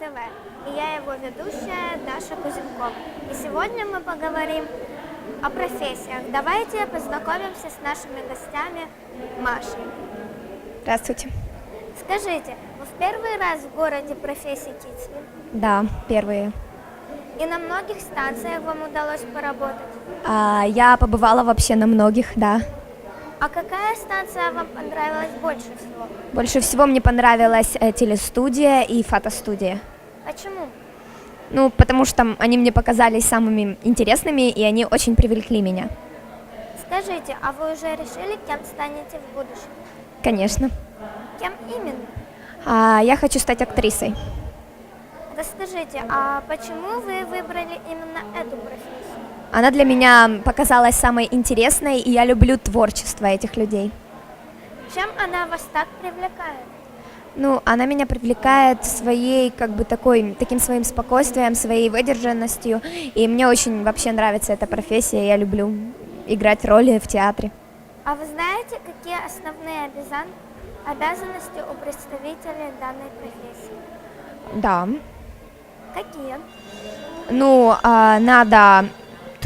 ТВ. И я его ведущая Даша Кузенкова. И сегодня мы поговорим о профессиях. Давайте познакомимся с нашими гостями Машей. Здравствуйте. Скажите, вы в первый раз в городе профессии Кицвин? Да, первые. И на многих станциях вам удалось поработать? А, я побывала вообще на многих, да. А какая станция вам понравилась больше всего? Больше всего мне понравилась э, телестудия и фотостудия. Почему? Ну, потому что они мне показались самыми интересными, и они очень привлекли меня. Скажите, а вы уже решили, кем станете в будущем? Конечно. Кем именно? А, я хочу стать актрисой. Расскажите, а почему вы выбрали именно? Она для меня показалась самой интересной, и я люблю творчество этих людей. Чем она вас так привлекает? Ну, она меня привлекает своей, как бы такой, таким своим спокойствием, своей выдержанностью, и мне очень вообще нравится эта профессия, я люблю играть роли в театре. А вы знаете, какие основные обязан- обязанности у представителей данной профессии? Да. Какие? Ну, а, надо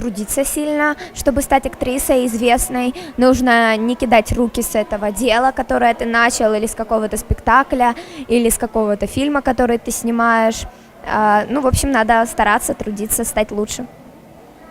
трудиться сильно, чтобы стать актрисой известной. Нужно не кидать руки с этого дела, которое ты начал, или с какого-то спектакля, или с какого-то фильма, который ты снимаешь. А, ну, в общем, надо стараться, трудиться, стать лучше.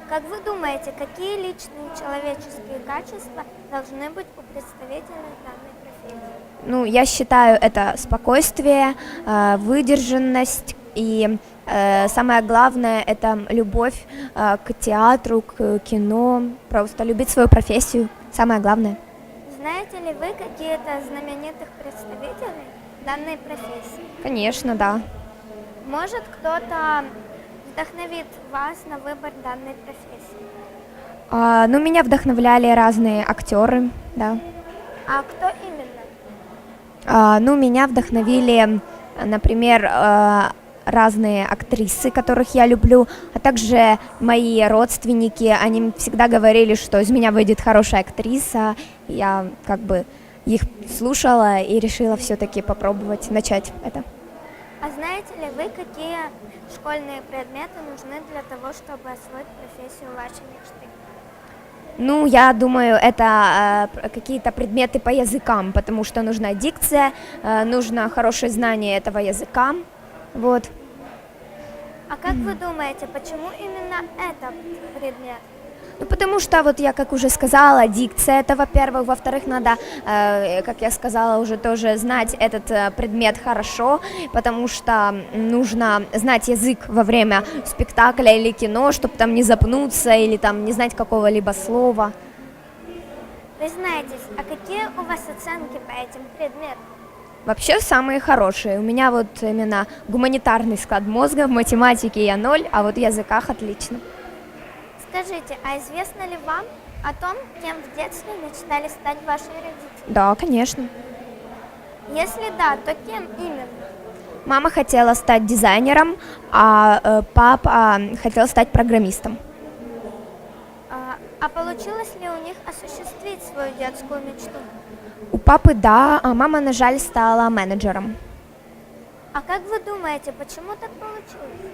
Как вы думаете, какие личные человеческие качества должны быть у представителей данной профессии? Ну, я считаю, это спокойствие, э, выдержанность и э, самое главное это любовь э, к театру, к кино, просто любить свою профессию, самое главное. Знаете ли вы какие-то знаменитых представителей данной профессии? Конечно, да. Может, кто-то вдохновит вас на выбор данной профессии? А, ну, меня вдохновляли разные актеры, да. А кто именно? А, ну, меня вдохновили, например, э, разные актрисы, которых я люблю, а также мои родственники. Они всегда говорили, что из меня выйдет хорошая актриса. Я как бы их слушала и решила все-таки попробовать начать это. А знаете ли вы, какие школьные предметы нужны для того, чтобы освоить профессию вашей мечты? Ну, я думаю, это э, какие-то предметы по языкам, потому что нужна дикция, э, нужно хорошее знание этого языка. Вот. А как вы думаете, почему именно этот предмет? Ну, потому что, вот я как уже сказала, дикция это, во-первых, во-вторых, надо, э, как я сказала, уже тоже знать этот э, предмет хорошо, потому что нужно знать язык во время спектакля или кино, чтобы там не запнуться или там не знать какого-либо слова. Вы знаетесь, а какие у вас оценки по этим предметам? Вообще самые хорошие. У меня вот именно гуманитарный склад мозга, в математике я ноль, а вот в языках отлично. Скажите, а известно ли вам о том, кем в детстве мечтали стать ваши родители? Да, конечно. Если да, то кем именно? Мама хотела стать дизайнером, а э, папа хотел стать программистом. А, получилось ли у них осуществить свою детскую мечту? У папы да, а мама, на жаль, стала менеджером. А как вы думаете, почему так получилось?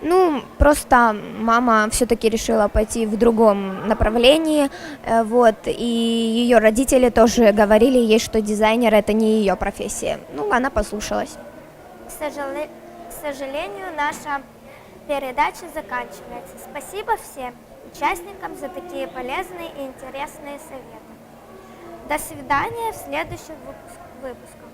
Ну, просто мама все-таки решила пойти в другом направлении, э, вот, и ее родители тоже говорили ей, что дизайнер это не ее профессия. Ну, она послушалась. К, сожале- к сожалению, наша передача заканчивается. Спасибо всем участникам за такие полезные и интересные советы. До свидания в следующих выпуск- выпусках.